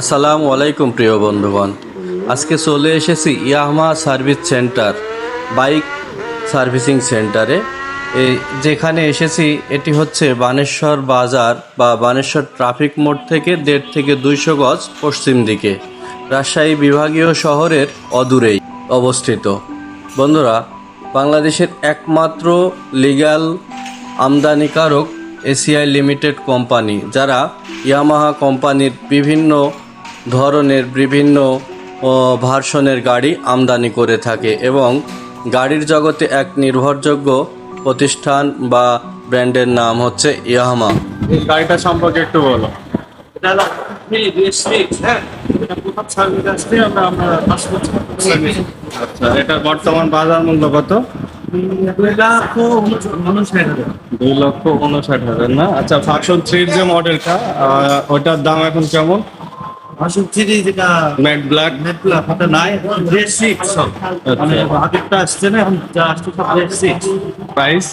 আসসালামু আলাইকুম প্রিয় বন্ধুগণ। আজকে চলে এসেছি Yamaha service centre, bike servicing সেন্টারে। এই যেখানে এসেছি, এটি হচ্ছে বানেশ্বর বাজার বা বানেশ্বর ট্রাফিক মোড় থেকে দেড় থেকে দুইশো গজ পশ্চিম দিকে। রাজশাহী বিভাগীয় শহরের অদূরেই অবস্থিত। বন্ধুরা, বাংলাদেশের একমাত্র লিগ্যাল আমদানিকারক এসিআই লিমিটেড কোম্পানি, যারা ইয়ামাহা কোম্পানির বিভিন্ন ধরনের বিভিন্ন ভার্সনের গাড়ি আমদানি করে থাকে এবং গাড়ির জগতে এক নির্ভরযোগ্য প্রতিষ্ঠান বা ব্র্যান্ডের নাম হচ্ছে ইয়ামাহা। এই গাড়িটা সম্পর্কে একটু বলো। এটা হ্যাঁ? এটা সার্ভিস আচ্ছা এটার বর্তমান বাজার মূল্য কত? দুই লক্ষ উনষাট হাজার। না? আচ্ছা ফাংশন থ্রির যে মডেলটা ওটার দাম এখন কেমন? থ্রি যেটা ম্যাট ব্ল্যাক ওটা নাই সব মানে আগেরটা আসছে না এখন যা আসছে সব গ্রেড সিক্স প্রাইস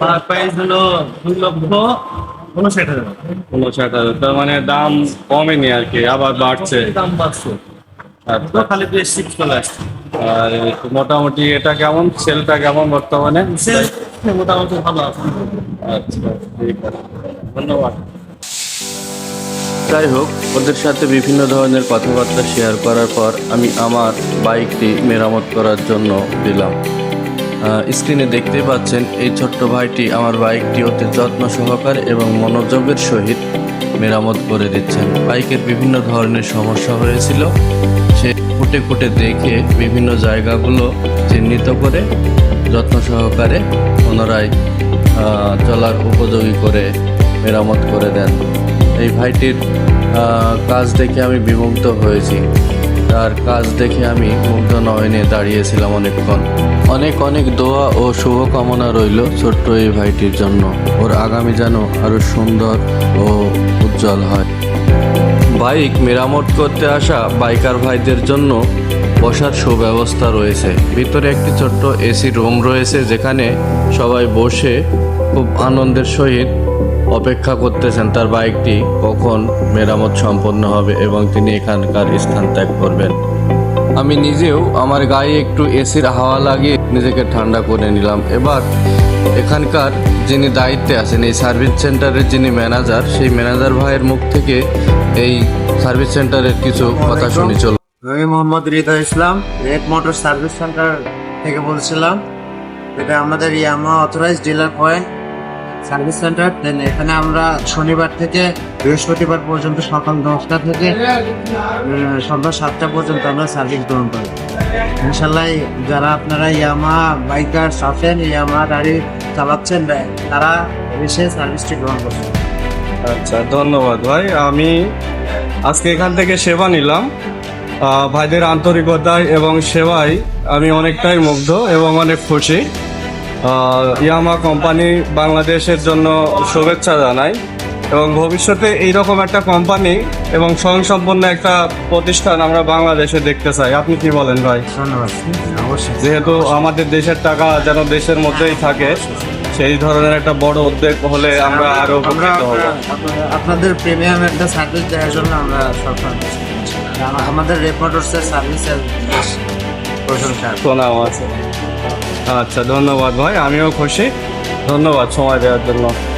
তার প্রাইস হলো দুই লক্ষ উনষাট হাজার। উনষাট হাজার তার মানে দাম কমেনি আর কি আবার বাড়ছে। দাম বাড়ছে। আচ্ছা। তো খালি চলে আসছে। আর মোটামুটি এটা কেমন? সেলটা কেমন বর্তমানে? সেল মোটামুটি ভালো আছে। আচ্ছা ঠিক আছে। ধন্যবাদ। যাই হোক, ওদের সাথে বিভিন্ন ধরনের কথাবার্তা শেয়ার করার পর আমি আমার বাইকটি মেরামত করার জন্য দিলাম। স্ক্রিনে দেখতে পাচ্ছেন, এই ছোট্ট ভাইটি আমার বাইকটি অতি যত্ন সহকারে এবং মনোযোগের সহিত মেরামত করে দিচ্ছেন। বাইকের বিভিন্ন ধরনের সমস্যা হয়েছিল, সে ফুটে ফুটে দেখে বিভিন্ন জায়গাগুলো চিহ্নিত করে যত্ন সহকারে পুনরায় চলার উপযোগী করে মেরামত করে দেন। এই ভাইটির কাজ দেখে আমি বিমুগ্ধ হয়েছি। তার কাজ দেখে আমি মুগ্ধ নয়নে দাঁড়িয়েছিলাম অনেকক্ষণ। অনেক অনেক দোয়া ও শুভকামনা রইল ছোট্ট এই ভাইটির জন্য। ওর আগামী যেন আরও সুন্দর ও উজ্জ্বল হয়। বাইক মেরামত করতে আসা বাইকার ভাইদের জন্য বসার সুব্যবস্থা রয়েছে। ভিতরে একটি ছোট্ট এসি রুম রয়েছে যেখানে সবাই বসে খুব আনন্দের সহিত অপেক্ষা করতেছেন তার বাইকটি কখন মেরামত সম্পন্ন হবে এবং তিনি এখানকার স্থান ত্যাগ করবেন। আমি নিজেও আমার গায়ে একটু এসির হাওয়া লাগিয়ে নিজেকে ঠান্ডা করে নিলাম। এবার এখানকার যিনি দায়িত্বে আছেন এই সার্ভিস সেন্টারের যিনি ম্যানেজার সেই ম্যানেজার ভাইয়ের মুখ থেকে এই সার্ভিস সেন্টারের কিছু কথা শুনি চল আমি Mohammad Hridoy Islam red motor service centre থেকে বলছিলাম। এটা আমাদের Yamaha authorise dealer point. Service centre then এখানে আমরা শনিবার থেকে বৃহস্পতিবার পর্যন্ত সকাল দশটা থেকে সন্ধ্যা সাতটা পর্যন্ত আমরা সার্ভিস গ্রহণ করি। ইনশাল্লাহ যারা আপনারা ইয়ামা বাইকার্স আছেন, ইয়ামা গাড়ি চালাচ্ছেন, তারা এসে সার্ভিসটি গ্রহণ করছেন আচ্ছা ধন্যবাদ ভাই। আমি আজকে এখান থেকে সেবা নিলাম। ভাইদের আন্তরিকতায় এবং সেবায় আমি অনেকটাই মুগ্ধ এবং অনেক খুশি। ইয়ামা কোম্পানি বাংলাদেশের জন্য শুভেচ্ছা জানাই এবং ভবিষ্যতে এইরকম একটা কোম্পানি এবং স্বয়ংসম্পন্ন একটা প্রতিষ্ঠান আমরা বাংলাদেশে দেখতে চাই। আপনি কি বলেন ভাই? ধন্যবাদ। অবশ্যই। যেহেতু আমাদের দেশের টাকা যেন দেশের মধ্যেই থাকে সেই ধরনের একটা বড় উদ্যোগ হলে আমরা আরও উপকৃত হব। আপনাদের প্রিমিয়াম একটা সার্ভিস দেওয়ার জন্য আমরা আম- আমাদের রেপোর্টার্সের সার্ভিসের বেশ প্রশংসা। শোনাও আছে আচ্ছা ধন্যবাদ ভাই আমিও খুশি। ধন্যবাদ সময় দেওয়ার জন্য।